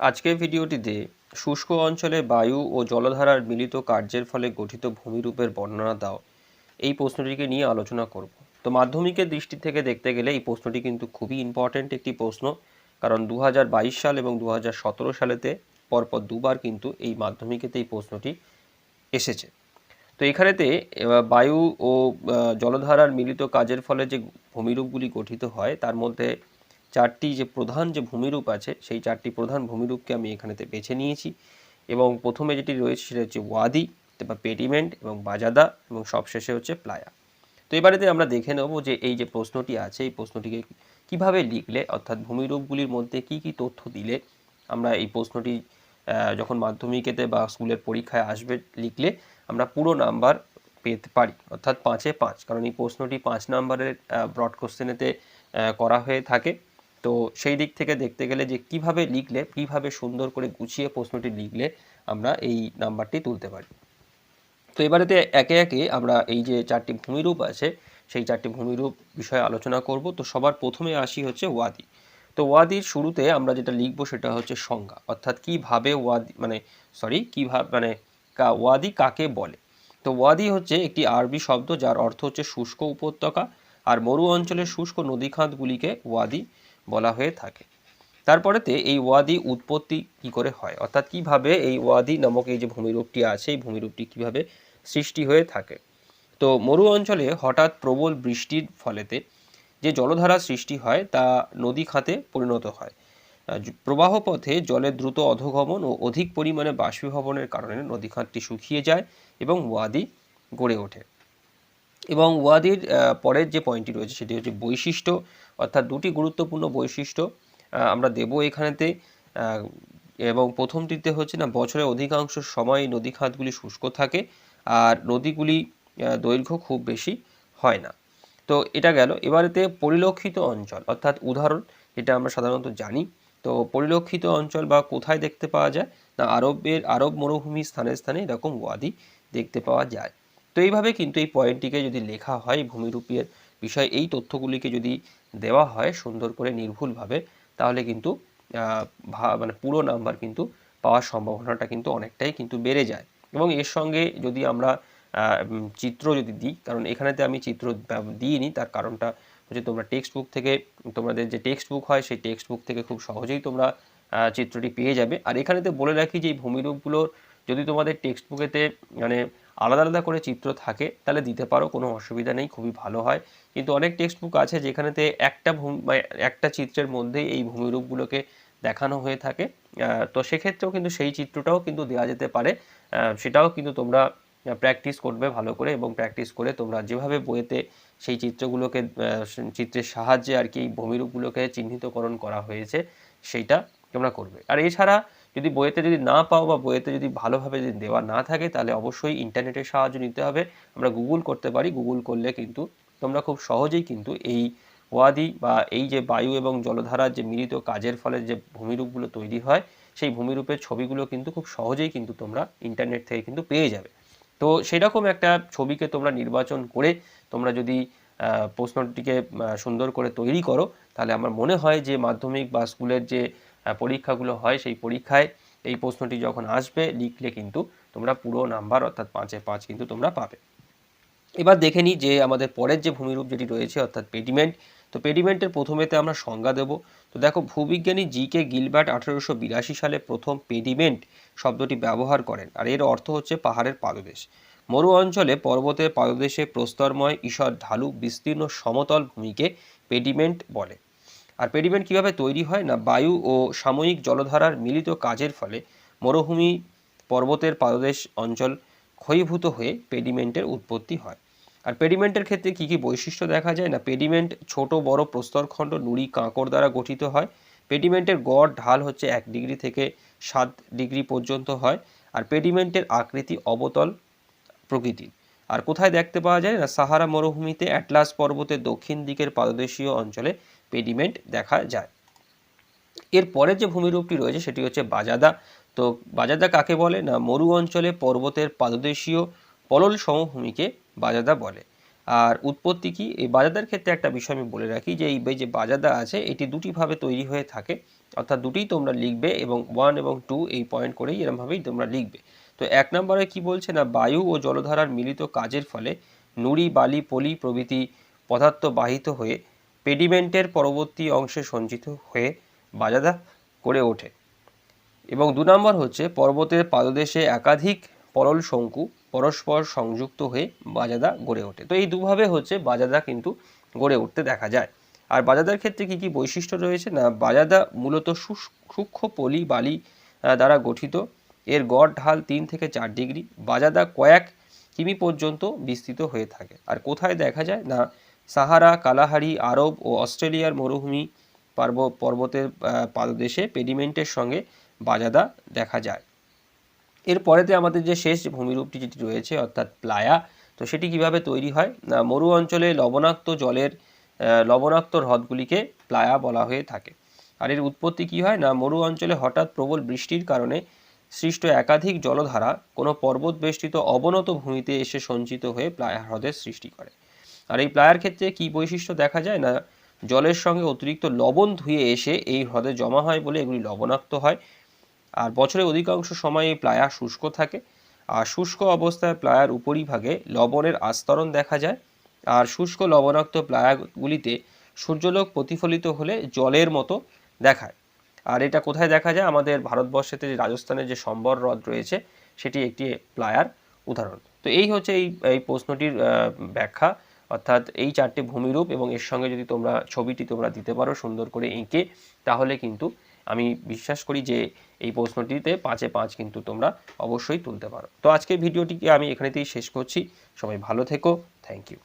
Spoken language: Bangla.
আজকের ভিডিওটিতে শুষ্ক অঞ্চলে বায়ু ও জলধারার মিলিত কার্যের ফলে গঠিত ভূমিরূপের বর্ণনা দাও। এই প্রশ্নটিকে নিয়ে আলোচনা করব। তো মাধ্যমিকের দৃষ্টি থেকে দেখতে গেলে এই প্রশ্নটি কিন্তু খুবই ইম্পর্ট্যান্ট একটি প্রশ্ন, কারণ দু হাজার বাইশ সাল এবং দু হাজার সতেরো সালেতে পরপর দুবার কিন্তু এই মাধ্যমিকেতে এই প্রশ্নটি এসেছে। তো এখানেতে বায়ু ও জলধারার মিলিত কাজের ফলে যে ভূমিরূপগুলি গঠিত হয়, তার মধ্যে চারটি যে প্রধান যে ভূমিরূপ আছে, সেই চারটি প্রধান ভূমিরূপকে আমি এখানেতে বেছে নিয়েছি। এবং প্রথমে যেটি রয়েছে সেটা হচ্ছে ওয়াদি বা পেডিমেন্ট এবং বাজাদা এবং সবশেষে হচ্ছে প্লায়া। তো এবারেতে আমরা দেখে নেব যে এই যে প্রশ্নটি আছে, এই প্রশ্নটিকে কীভাবে লিখলে, অর্থাৎ ভূমিরূপগুলির মধ্যে কি কি তথ্য দিলে আমরা এই প্রশ্নটি যখন মাধ্যমিকেতে বা স্কুলের পরীক্ষায় আসবে লিখলে আমরা পুরো নাম্বার পেতে পারি, অর্থাৎ পাঁচে পাঁচ। কারণ এই প্রশ্নটি পাঁচ নাম্বারের ব্রড কোশ্চেনেতে করা হয়ে থাকে। তো সেই দিক থেকে দেখতে গেলে যে কীভাবে লিখলে, কীভাবে সুন্দর করে গুছিয়ে প্রশ্নটি লিখলে আমরা এই নাম্বারটি তুলতে পারি। তো এবারেতে একে একে আমরা এই যে চারটি ভূমিরূপ আছে, সেই চারটি ভূমিরূপ বিষয়ে আলোচনা করব। তো সবার প্রথমে আসি হচ্ছে ওয়াদি। তো ওয়াদির শুরুতে আমরা যেটা লিখব সেটা হচ্ছে সংজ্ঞা, অর্থাৎ কীভাবে ওয়াদি মানে সরি কীভাবে মানে কা- ওয়াদি কাকে বলে? তো ওয়াদি হচ্ছে একটি আরবি শব্দ যার অর্থ হচ্ছে শুষ্ক উপত্যকা, আর মরু অঞ্চলের শুষ্ক নদীখাতগুলিকে ওয়াদি বলা হয়ে থাকে। তারপরেতে এই ওয়াদি উৎপত্তি কি করে হয়? অর্থাৎ কীভাবে এই ওয়াদি নামক এই যে ভূমিরূপটি আছে, এই ভূমিরূপটি কীভাবে সৃষ্টি হয়ে থাকে? তো মরু অঞ্চলে হঠাৎ প্রবল বৃষ্টির ফলেতে যে জলধারা সৃষ্টি হয়, তা নদী খাতে পরিণত হয়। প্রবাহ পথে জলের দ্রুত অধোগমন ও অধিক পরিমাণে বাষ্পীভবনের কারণে নদী খাতটি শুকিয়ে যায় এবং ওয়াদি গড়ে ওঠে। এবং ওয়াদির পরের যে পয়েন্টটি রয়েছে সেটি হচ্ছে বৈশিষ্ট্য, অর্থাৎ দুটি গুরুত্বপূর্ণ বৈশিষ্ট্য আমরা দেব এখানেতে এবং প্রথমটিতে হচ্ছে না, বছরের অধিকাংশ সময় নদী খাতগুলি শুষ্ক থাকে আর নদীগুলি দৈর্ঘ্য খুব বেশি হয় না। তো এটা গেল। এবারেতে পরিলক্ষিত অঞ্চল, অর্থাৎ উদাহরণ, যেটা আমরা সাধারণত জানি। তো পরিলক্ষিত অঞ্চল বা কোথায় দেখতে পাওয়া যায়? না, আরবের আরব মরুভূমি স্থানে স্থানে এরকম ওয়াদি দেখতে পাওয়া যায়। তো এইভাবে কিন্তু এই পয়েন্টটিকে যদি লেখা হয় ভূমিরূপের বিষয়ে, এই তথ্যগুলিকে যদি দেওয়া হয় সুন্দর করে নির্ভুলভাবে, তাহলে কিন্তু মানে পুরো নাম্বার কিন্তু পাওয়ার সম্ভাবনাটা কিন্তু অনেকটাই কিন্তু বেড়ে যায়। এবং এর সঙ্গে যদি আমরা চিত্র যদি দিই, কারণ এখানেতে আমি চিত্র দিইনি, তার কারণটা হচ্ছে তোমরা টেক্সট বুক থেকে, তোমাদের যে টেক্সট বুক হয়, সেই টেক্সট বুক থেকে খুব সহজেই তোমরা চিত্রটি পেয়ে যাবে। আর এখানেতে বলে রাখি যে এই ভূমিরূপগুলোর যদি তোমাদের টেক্সট বুকেতে মানে আলাদা আলাদা করে চিত্র থাকে, তাহলে দিতে পারো, কোনো অসুবিধা নেই, খুবই ভালো হয়। কিন্তু অনেক টেক্সট বুক আছে যেখানেতে একটা ভূমি মানে একটা চিত্রের মধ্যেই এই ভূমিরূপগুলোকে দেখানো হয়ে থাকে। তো সেক্ষেত্রেও কিন্তু সেই চিত্রটাও কিন্তু দেওয়া যেতে পারে। সেটাও কিন্তু তোমরা প্র্যাকটিস করবে ভালো করে এবং প্র্যাকটিস করে তোমরা যেভাবে বইয়েতে সেই চিত্রগুলোকে চিত্রের সাহায্যে আর কি এই ভূমিরূপগুলোকে চিহ্নিতকরণ করা হয়েছে, সেইটা তোমরা করবে। আর এছাড়া যদি বইয়েতে যদি না পাও বা বইয়েতে যদি ভালোভাবে যদি দেওয়া না থাকে, তাহলে অবশ্যই ইন্টারনেটের সাহায্য নিতে হবে। আমরা গুগল করতে পারি। গুগল করলে কিন্তু তোমরা খুব সহজেই কিন্তু এই ওয়াদি বা এই যে বায়ু এবং জলধারার যে মিলিত কাজের ফলে যে ভূমিরূপগুলো তৈরি হয়, সেই ভূমিরূপের ছবিগুলো কিন্তু খুব সহজেই কিন্তু তোমরা ইন্টারনেট থেকে কিন্তু পেয়ে যাবে। তো সেরকম একটা ছবিকে তোমরা নির্বাচন করে তোমরা যদি প্রশ্নটিকে সুন্দর করে তৈরি করো, তাহলে আমার মনে হয় যে মাধ্যমিক বা স্কুলের যে পরীক্ষাগুলো হয়, সেই পরীক্ষায় এই প্রশ্নটি যখন আসবে, লিখলে কিন্তু তোমরা পুরো নাম্বার অর্থাৎ পাঁচে পাঁচ কিন্তু তোমরা পাবে। এবার দেখে নিই যে আমাদের পরের যে ভূমিরূপ যেটি রয়েছে, অর্থাৎ পেডিমেন্ট তো পেডিমেন্টের প্রথমেতে আমরা সংজ্ঞা দেব। তো দেখো, ভূবিজ্ঞানী জি কে গিলবার্ট আঠারোশো বিরাশি সালে প্রথম পেডিমেন্ট শব্দটি ব্যবহার করেন, আর এর অর্থ হচ্ছে পাহাড়ের পাদদেশ। মরু অঞ্চলে পর্বতের পাদদেশে প্রস্তরময়, ঈশ্বর ঢালু, বিস্তীর্ণ সমতল ভূমিকে পেডিমেন্ট বলে। আর পেডিমেন্ট কীভাবে তৈরি হয় না বায়ু ও সাময়িক জলধারার মিলিত কাজের ফলে মরুভূমি পর্বতের পাদদেশ অঞ্চল ক্ষয়ীভূত হয়ে পেডিমেন্টের উৎপত্তি হয়। আর পেডিমেন্টের ক্ষেত্রে কি কি বৈশিষ্ট্য দেখা যায়? না, পেডিমেন্ট ছোট, বড়, প্রস্তরখণ্ড, নুড়ি, কাঁকড় দ্বারা গঠিত হয়। পেডিমেন্টের গড় ঢাল হচ্ছে এক ডিগ্রি থেকে সাত ডিগ্রি পর্যন্ত হয়। আর পেডিমেন্টের আকৃতি অবতল প্রকৃতির। আর কোথায় দেখতে পাওয়া যায়? না, সাহারা মরুভূমিতে অ্যাটলাস পর্বতের দক্ষিণ দিকের পাদদেশীয় অঞ্চলে পেডিমেন্ট দেখা যায়। এর পরের যে ভূমিরূপটি রয়েছে সেটি হচ্ছে বাজাদা। তো বাজাদা কাকে বলে? না, মরু অঞ্চলে পর্বতের পাদদেশীয় পলল সমভূমিকে বাজাদা বলে। আর উৎপত্তি কি? এই বাজাদার ক্ষেত্রে একটা বিষয় আমি বলে রাখি যে, এই যে বাজাদা আছে, এটি দুটি ভাবে তৈরি হয়ে থাকে। অর্থাৎ দুটোই তোমরা লিখবে এবং ওয়ান এবং টু এই পয়েন্ট করেই এরমভাবেই তোমরা লিখবে। তো এক নম্বরে কি বলছে? না, বায়ু ও জলধারার মিলিত কাজের ফলে নুড়ি, বালি, পলি প্রভৃতি পদার্থ বাহিত হয়ে পেডিমেন্টের পরবর্তী অংশে সঞ্চিত হয়ে বাজাদা করে ওঠে। এবং দু নম্বর হচ্ছে পর্বতের পাদদেশে একাধিক পরল শঙ্কু পরস্পর সংযুক্ত হয়ে বাজাদা গড়ে ওঠে। তো এই দুভাবে হচ্ছে বাজাদা কিন্তু গড়ে উঠতে দেখা যায়। আর বাজাদার ক্ষেত্রে কি কি বৈশিষ্ট্য রয়েছে? না, বাজাদা মূলত সূক্ষ্ম পলি বালি দ্বারা গঠিত। এর গড় ঢাল তিন থেকে চার ডিগ্রি। বাজাদা কয়েক কিমি পর্যন্ত বিস্তৃত হয়ে থাকে। আর কোথায় দেখা যায়? না সাহারা, কালাহারি, আরব ও অস্ট্রেলিয়ার মরুভূমি পার্ব, পর্বতের পাদদেশে পেডিমেন্টের সঙ্গে বাজাদা দেখা যায়। এরপরেতে আমাদের যে শেষ ভূমিরূপটি যেটি রয়েছে, অর্থাৎ প্লায়া, তো সেটি কীভাবে তৈরি হয়? না, মরু অঞ্চলে লবণাক্ত জলের লবণাক্ত হ্রদগুলিকে প্লায়া বলা হয়ে থাকে। আর এর উৎপত্তি কি হয়? না, মরু অঞ্চলে হঠাৎ প্রবল বৃষ্টির কারণে সৃষ্ট একাধিক জলধারা কোনো পর্বত বেষ্টিত অবনত ভূমিতে এসে সঞ্চিত হয়ে প্লায়া হ্রদের সৃষ্টি করে। আর এই প্লায়ার ক্ষেত্রে কি বৈশিষ্ট্য দেখা যায় না? জলের সঙ্গে অতিরিক্ত লবণ ধুয়ে এসে এই হ্রদে জমা হয় বলে এগুলি লবণাক্ত হয়। আর বছরের অধিকাংশ সময় এই প্লায়া শুষ্ক থাকে। আর শুষ্ক অবস্থায় প্লায়ার উপরিভাগে লবণের আস্তরণ দেখা যায়। আর শুষ্ক লবণাক্ত প্লায়াগুলিতে সূর্যলোক প্রতিফলিত হলে জলের মতো দেখায়। আর এটা কোথায় দেখা যায়? আমাদের ভারতবর্ষেতে যে রাজস্থানের যে সম্বর হ্রদ রয়েছে, সেটি একটি প্লায়ার উদাহরণ। তো এই হচ্ছে এই এই প্রশ্নটির ব্যাখ্যা। অর্থাৎ এই চারটে ভূমিরূপ এবং এর সঙ্গে যদি তোমরা ছবিটি তোমরা দিতে পারো সুন্দর করে এঁকে, তাহলে কিন্তু আমি বিশ্বাস করি যে এই প্রশ্নটিতে পাঁচে পাঁচ কিন্তু তোমরা অবশ্যই তুলতে পারো। তো আজকের ভিডিওটিকে আমি এখানেতেই শেষ করছি। সবাই ভালো থেকো। Thank you